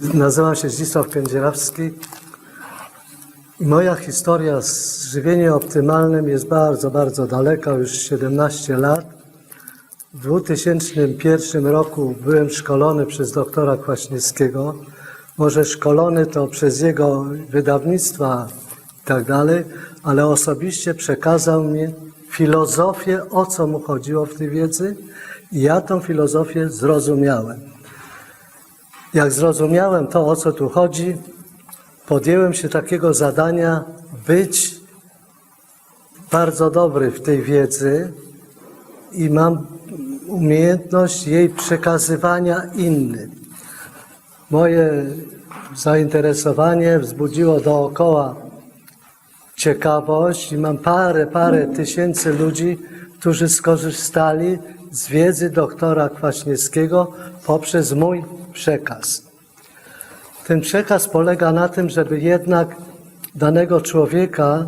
Nazywam się Zdzisław Kędzierawski moja historia z żywieniem optymalnym jest bardzo, bardzo daleka, już 17 lat. W 2001 roku byłem szkolony przez doktora Kwaśniewskiego. Może szkolony to przez jego wydawnictwa i tak dalej, ale osobiście przekazał mi filozofię, o co mu chodziło w tej wiedzy i ja tą filozofię zrozumiałem. Jak zrozumiałem to, o co tu chodzi, podjąłem się takiego zadania być bardzo dobry w tej wiedzy i mam umiejętność jej przekazywania innym. Moje zainteresowanie wzbudziło dookoła ciekawość i mam parę, parę tysięcy ludzi, którzy skorzystali z wiedzy doktora Kwaśniewskiego poprzez mój przekaz. Ten przekaz polega na tym, żeby jednak danego człowieka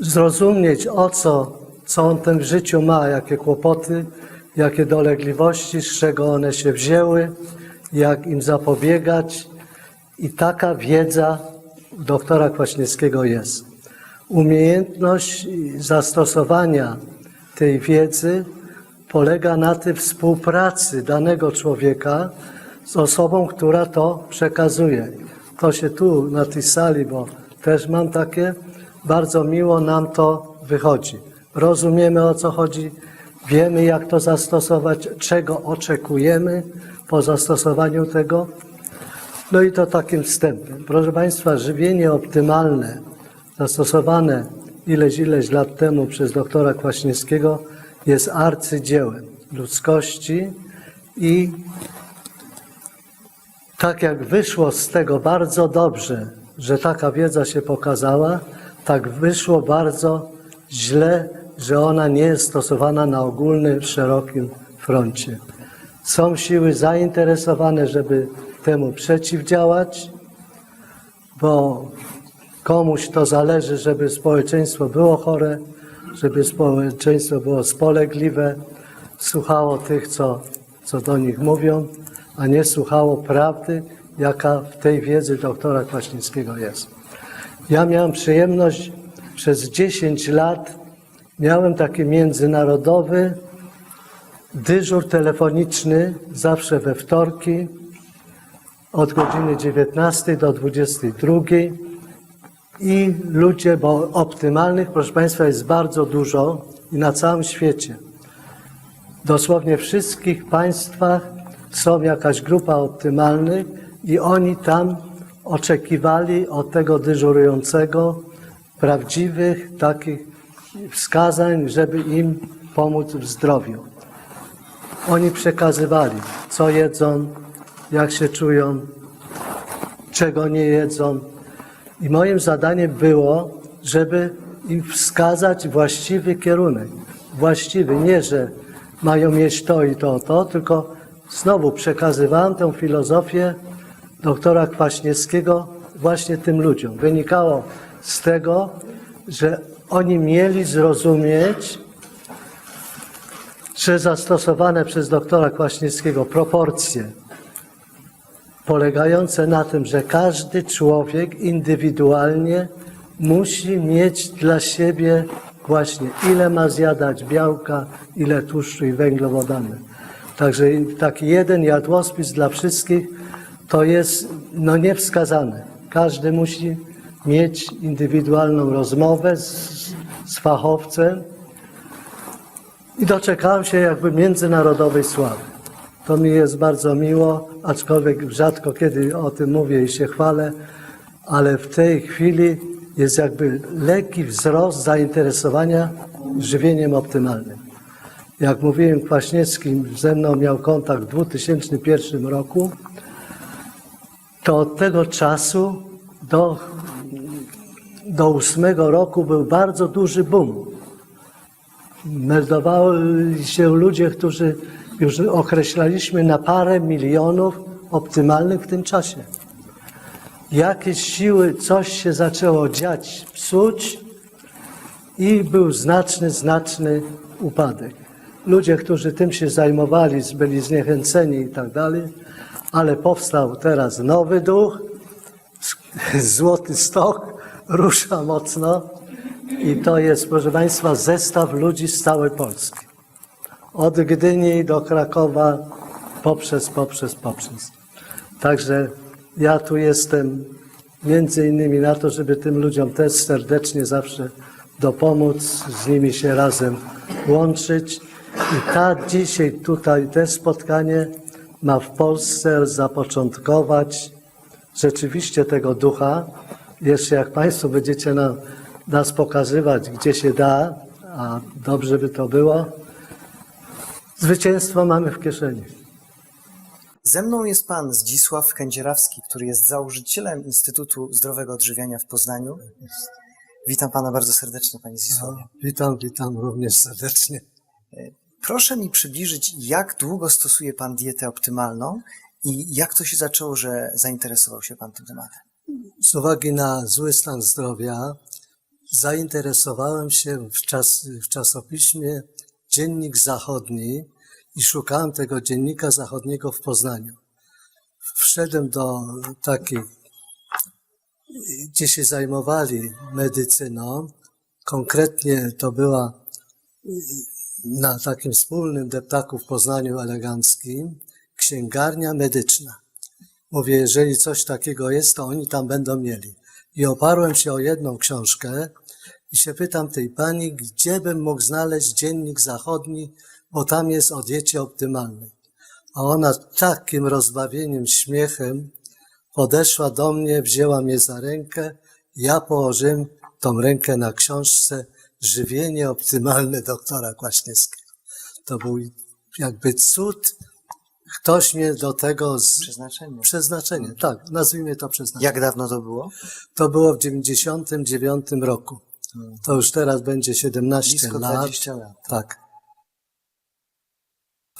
zrozumieć, o co, co on ten w życiu ma, jakie kłopoty, jakie dolegliwości, z czego one się wzięły, jak im zapobiegać. I taka wiedza doktora Kwaśniewskiego jest. Umiejętność zastosowania tej wiedzy polega na tej współpracy danego człowieka z osobą, która to przekazuje. To się tu na tej sali, bo też mam takie, bardzo miło nam to wychodzi. Rozumiemy o co chodzi, wiemy jak to zastosować, czego oczekujemy po zastosowaniu tego. No i to takim wstępem. Proszę Państwa, żywienie optymalne, zastosowane ileś, ileś lat temu przez doktora Kwaśniewskiego, jest arcydziełem ludzkości i tak jak wyszło z tego bardzo dobrze, że taka wiedza się pokazała, tak wyszło bardzo źle, że ona nie jest stosowana na ogólnym, szerokim froncie. Są siły zainteresowane, żeby temu przeciwdziałać, bo komuś to zależy, żeby społeczeństwo było chore, żeby społeczeństwo było spolegliwe, słuchało tych, co, co do nich mówią, a nie słuchało prawdy, jaka w tej wiedzy doktora Kwaśniewskiego jest. Ja miałem przyjemność przez 10 lat, miałem taki międzynarodowy dyżur telefoniczny, zawsze we wtorki, od godziny 19 do 22 i ludzie, bo optymalnych, proszę Państwa, jest bardzo dużo i na całym świecie. Dosłownie w wszystkich państwach są jakaś grupa optymalnych i oni tam oczekiwali od tego dyżurującego prawdziwych takich wskazań, żeby im pomóc w zdrowiu. Oni przekazywali, co jedzą, jak się czują, czego nie jedzą. I moim zadaniem było, żeby im wskazać właściwy kierunek. Właściwy, nie, że mają mieć to i to, to, tylko znowu przekazywałem tę filozofię doktora Kwaśniewskiego właśnie tym ludziom. Wynikało z tego, że oni mieli zrozumieć, że zastosowane przez doktora Kwaśniewskiego proporcje polegające na tym, że każdy człowiek indywidualnie musi mieć dla siebie właśnie ile ma zjadać białka, ile tłuszczu i węglowodany. Także taki jeden jadłospis dla wszystkich to jest no niewskazane. Każdy musi mieć indywidualną rozmowę z, z fachowcem i doczekałem się jakby międzynarodowej sławy. To mi jest bardzo miło, aczkolwiek rzadko kiedy o tym mówię i się chwalę, ale w tej chwili jest jakby lekki wzrost zainteresowania żywieniem optymalnym. Jak mówiłem, Kwaśniewski ze mną miał kontakt w 2001 roku, to od tego czasu do, do ósmego roku był bardzo duży boom. Meldowali się ludzie, którzy już określaliśmy na parę milionów optymalnych w tym czasie. Jakieś siły, coś się zaczęło dziać, psuć i był znaczny, znaczny upadek. Ludzie, którzy tym się zajmowali, byli zniechęceni i tak dalej, ale powstał teraz nowy duch, Złoty Stok rusza mocno i to jest, proszę Państwa, zestaw ludzi z całej Polski. Od Gdyni do Krakowa, poprzez, poprzez, poprzez. Także ja tu jestem między innymi na to, żeby tym ludziom też serdecznie zawsze dopomóc, z nimi się razem łączyć. I ta dzisiaj tutaj te spotkanie ma w Polsce zapoczątkować rzeczywiście tego ducha. Jeszcze jak Państwo będziecie nas pokazywać, gdzie się da, a dobrze by to było, zwycięstwo mamy w kieszeni. Ze mną jest pan Zdzisław Kędzierawski, który jest założycielem Instytutu Zdrowego Odżywiania w Poznaniu. Witam pana bardzo serdecznie, panie Zdzisławie. Witam, witam również serdecznie. Proszę mi przybliżyć, jak długo stosuje pan dietę optymalną i jak to się zaczęło, że zainteresował się pan tym tematem? Z uwagi na zły stan zdrowia zainteresowałem się w, czas, w czasopiśmie Dziennik Zachodni i szukałem tego dziennika zachodniego w Poznaniu. Wszedłem do takiej, gdzie się zajmowali medycyną. Konkretnie to była na takim wspólnym deptaku w Poznaniu eleganckim księgarnia medyczna. Mówię, jeżeli coś takiego jest, to oni tam będą mieli. I oparłem się o jedną książkę i się pytam tej pani, gdzie bym mógł znaleźć dziennik zachodni, bo tam jest o diecie optymalnej. A ona takim rozbawieniem, śmiechem podeszła do mnie, wzięła mnie za rękę, ja położyłem tą rękę na książce Żywienie optymalne doktora Kwaśniewskiego. To był jakby cud. Ktoś mnie do tego z, Przeznaczenie. Przeznaczenie, tak, nazwijmy to przeznaczenie. Jak dawno to było? To było w 99 roku. To już teraz będzie 17 Blisko lat. 20 lat. Tak.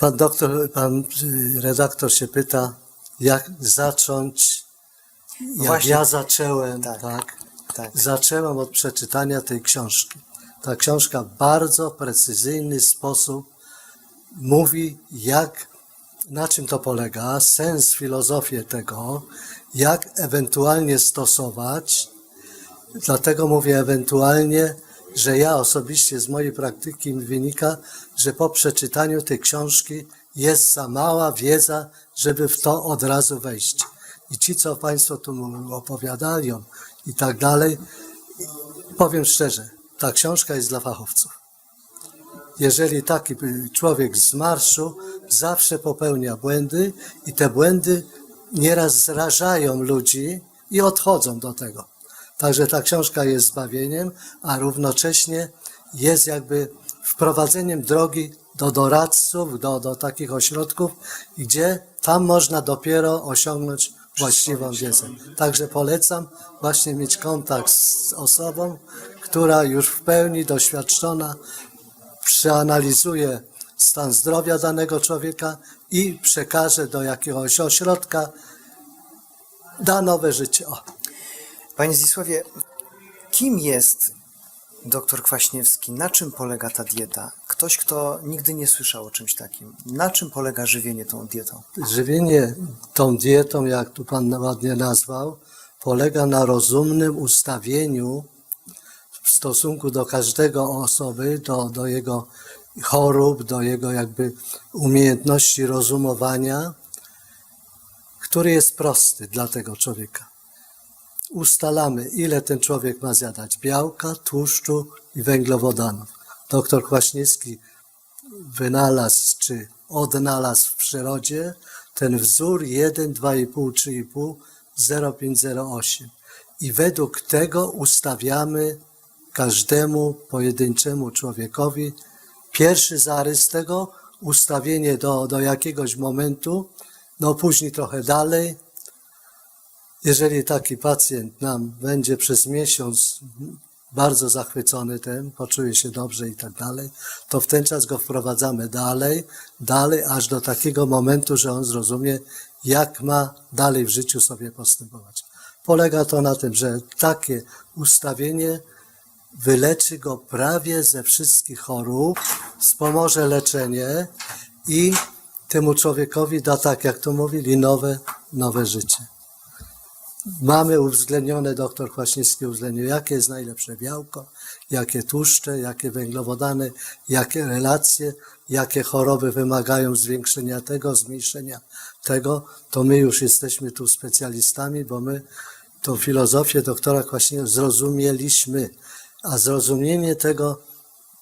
Pan doktor, pan y, redaktor się pyta, jak zacząć, jak Właśnie. ja zacząłem, Tak. tak. Tak. Zacząłem od przeczytania tej książki. Ta książka w bardzo precyzyjny sposób mówi, jak, na czym to polega, sens, filozofię tego, jak ewentualnie stosować. Dlatego mówię ewentualnie, że ja osobiście z mojej praktyki wynika, że po przeczytaniu tej książki jest za mała wiedza, żeby w to od razu wejść. I ci, co Państwo tu opowiadają i tak dalej, powiem szczerze, ta książka jest dla fachowców. Jeżeli taki człowiek z marszu zawsze popełnia błędy i te błędy nieraz zrażają ludzi i odchodzą do tego. Także ta książka jest zbawieniem, a równocześnie jest jakby wprowadzeniem drogi do doradców, do, do takich ośrodków, gdzie tam można dopiero osiągnąć właściwą wiedzę. Także polecam właśnie mieć kontakt z osobą, która już w pełni doświadczona przeanalizuje stan zdrowia danego człowieka i przekaże do jakiegoś ośrodka, da nowe życie. O. Panie Zdzisławie, kim jest doktor Kwaśniewski? Na czym polega ta dieta? Ktoś, kto nigdy nie słyszał o czymś takim. Na czym polega żywienie tą dietą? Żywienie tą dietą, jak tu Pan ładnie nazwał, polega na rozumnym ustawieniu w stosunku do każdego osoby, do, do jego chorób, do jego jakby umiejętności rozumowania, który jest prosty dla tego człowieka. Ustalamy, ile ten człowiek ma zjadać białka, tłuszczu i węglowodanów. Doktor Kwaśniewski wynalazł czy odnalazł w przyrodzie ten wzór 1, 2,5, 3,5, 0,508. I według tego ustawiamy każdemu pojedynczemu człowiekowi pierwszy zarys tego, ustawienie do, do jakiegoś momentu, no później trochę dalej. Jeżeli taki pacjent nam będzie przez miesiąc bardzo zachwycony tym, poczuje się dobrze i tak dalej, to w ten czas go wprowadzamy dalej, dalej, aż do takiego momentu, że on zrozumie, jak ma dalej w życiu sobie postępować. Polega to na tym, że takie ustawienie wyleczy go prawie ze wszystkich chorób, wspomoże leczenie i temu człowiekowi da, tak jak to mówili, nowe, nowe życie. Mamy uwzględnione, doktor Kwaśniewski uwzględnił, jakie jest najlepsze białko, jakie tłuszcze, jakie węglowodany, jakie relacje, jakie choroby wymagają zwiększenia tego, zmniejszenia tego, to my już jesteśmy tu specjalistami, bo my tą filozofię doktora Kwaśniewskiego zrozumieliśmy, a zrozumienie tego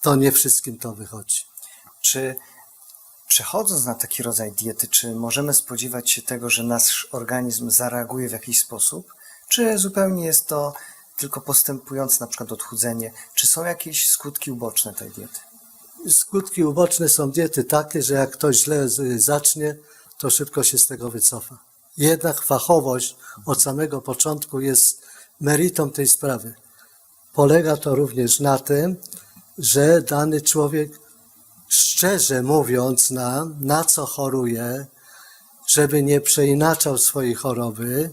to nie wszystkim to wychodzi. Czy przechodząc na taki rodzaj diety, czy możemy spodziewać się tego, że nasz organizm zareaguje w jakiś sposób? Czy zupełnie jest to tylko postępujące na przykład odchudzenie? Czy są jakieś skutki uboczne tej diety? Skutki uboczne są diety takie, że jak ktoś źle zacznie, to szybko się z tego wycofa. Jednak fachowość od samego początku jest meritum tej sprawy. Polega to również na tym, że dany człowiek, szczerze mówiąc nam, na co choruje, żeby nie przeinaczał swojej choroby,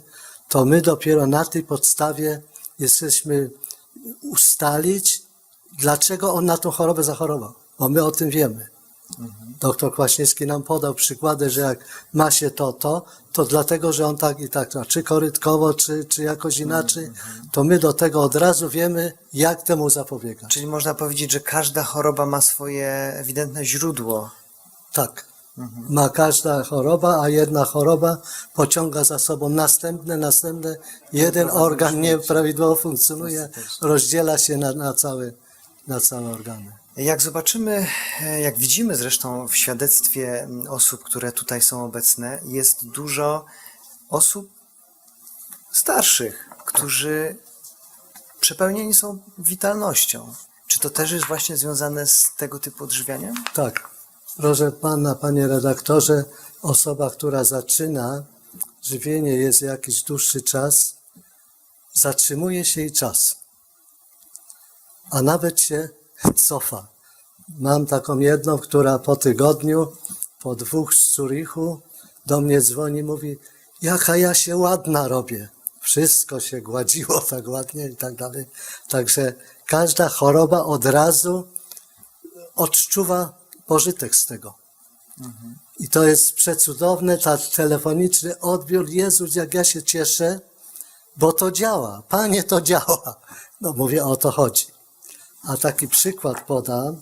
to my dopiero na tej podstawie jesteśmy ustalić, dlaczego on na tą chorobę zachorował, bo my o tym wiemy. Doktor Kwaśniewski nam podał przykłady, że jak ma się to, to, to dlatego, że on tak i tak, a czy korytkowo, czy, czy jakoś inaczej, to my do tego od razu wiemy, jak temu zapobiegać. Czyli można powiedzieć, że każda choroba ma swoje ewidentne źródło. Tak. Ma każda choroba, a jedna choroba pociąga za sobą następne, następne. Jeden organ nieprawidłowo funkcjonuje, rozdziela się na, na, całe, na całe organy. Jak zobaczymy, e, jak widzimy zresztą w świadectwie osób, które tutaj są obecne, jest dużo osób starszych, którzy przepełnieni są witalnością. Czy to też jest właśnie związane z tego typu odżywianiem? Tak. Proszę pana, panie redaktorze, osoba, która zaczyna żywienie jest jakiś dłuższy czas, zatrzymuje się i czas. A nawet się cofa. Mam taką jedną, która po tygodniu, po dwóch z Zurichu do mnie dzwoni, mówi, jaka ja się ładna robię. Wszystko się gładziło tak ładnie i tak dalej. Także każda choroba od razu odczuwa pożytek z tego. I to jest przecudowne, ta telefoniczny odbiór. Jezus, jak ja się cieszę, bo to działa. Panie, to działa. No mówię, o to chodzi. A taki przykład podam.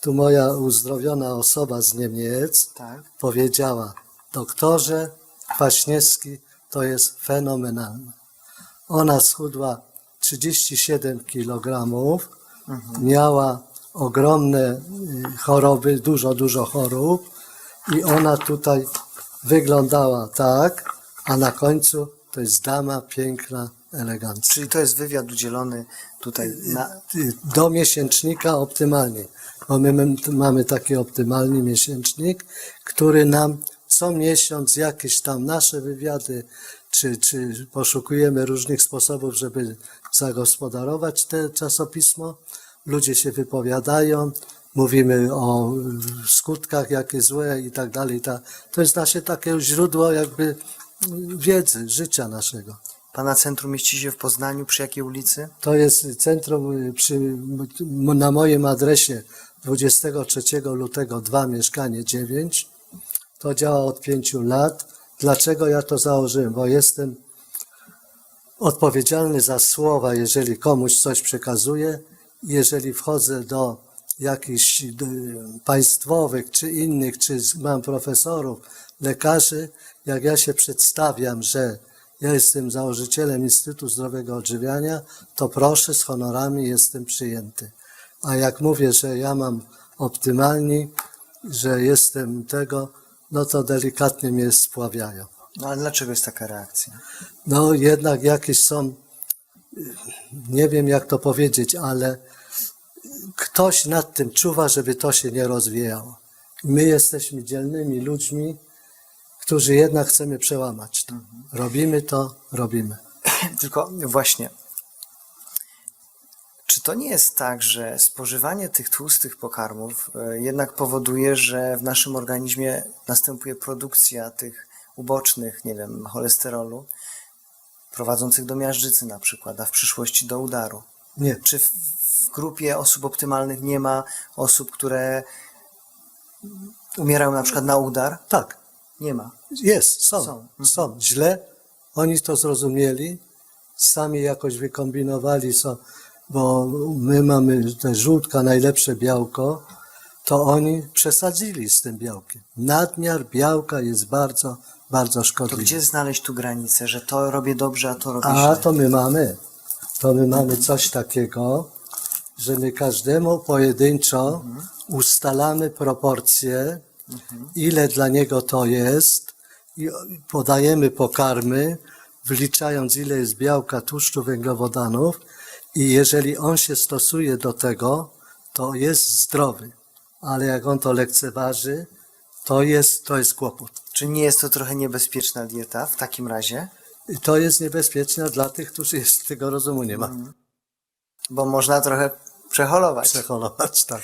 Tu moja uzdrowiona osoba z Niemiec Tak. powiedziała, doktorze Kwaśniewski to jest fenomenalne. Ona schudła 37 kg, miała ogromne y, choroby, dużo, dużo chorób i ona tutaj wyglądała tak, a na końcu to jest dama piękna, Czyli to jest wywiad udzielony tutaj na, do miesięcznika optymalnie, bo my my mamy taki optymalny miesięcznik, który nam co miesiąc jakieś tam nasze wywiady, czy, czy poszukujemy różnych sposobów, żeby zagospodarować te czasopismo. Ludzie się wypowiadają, mówimy o skutkach, jakie złe i tak dalej. To jest nasze takie źródło jakby wiedzy, życia naszego. Pana centrum mieści się w Poznaniu, przy jakiej ulicy? To jest centrum y, przy, na moim adresie 23 lutego 2 mieszkanie 9. To działa od 5 lat. Dlaczego ja to założyłem? Bo jestem odpowiedzialny za słowa, jeżeli komuś coś przekazuję. Jeżeli wchodzę do jakichś y, państwowych czy innych, czy mam profesorów, lekarzy, jak ja się przedstawiam, że ja jestem założycielem Instytutu Zdrowego Odżywiania, to proszę, z honorami jestem przyjęty. A jak mówię, że ja mam optymalni, że jestem tego, no to delikatnie mnie spławiają. No ale dlaczego jest taka reakcja? No jednak jakieś są, nie wiem jak to powiedzieć, ale ktoś nad tym czuwa, żeby to się nie rozwijało. My jesteśmy dzielnymi ludźmi, którzy jednak chcemy przełamać to. Robimy to, robimy. Tylko właśnie, czy to nie jest tak, że spożywanie tych tłustych pokarmów e, jednak powoduje, że w naszym organizmie następuje produkcja tych ubocznych, nie wiem, cholesterolu, prowadzących do miażdżycy na przykład, a w przyszłości do udaru? Nie, Czy w, w grupie osób optymalnych nie ma osób, które Umierają na przykład na udar? Tak, Nie ma. jest, są, Są. są. Źle oni to zrozumieli, sami jakoś wykombinowali, co, bo my mamy te żółtka, najlepsze białko, to oni przesadzili z tym białkiem. Nadmiar białka jest bardzo, bardzo To szkodliwy. gdzie znaleźć tu granicę, że to robię dobrze, a to robię A źle? to my mamy. To my mamy coś takiego, że my każdemu pojedynczo ustalamy proporcje, ile dla niego to jest i podajemy pokarmy, wliczając ile jest białka, tłuszczu, węglowodanów i jeżeli on się stosuje do tego, to jest zdrowy. Ale jak on to lekceważy, to jest, to jest kłopot. Czy nie jest to trochę niebezpieczna dieta w takim razie? I to jest niebezpieczne dla tych, którzy tego rozumu nie ma. Bo można trochę przeholować. Przeholować, tak.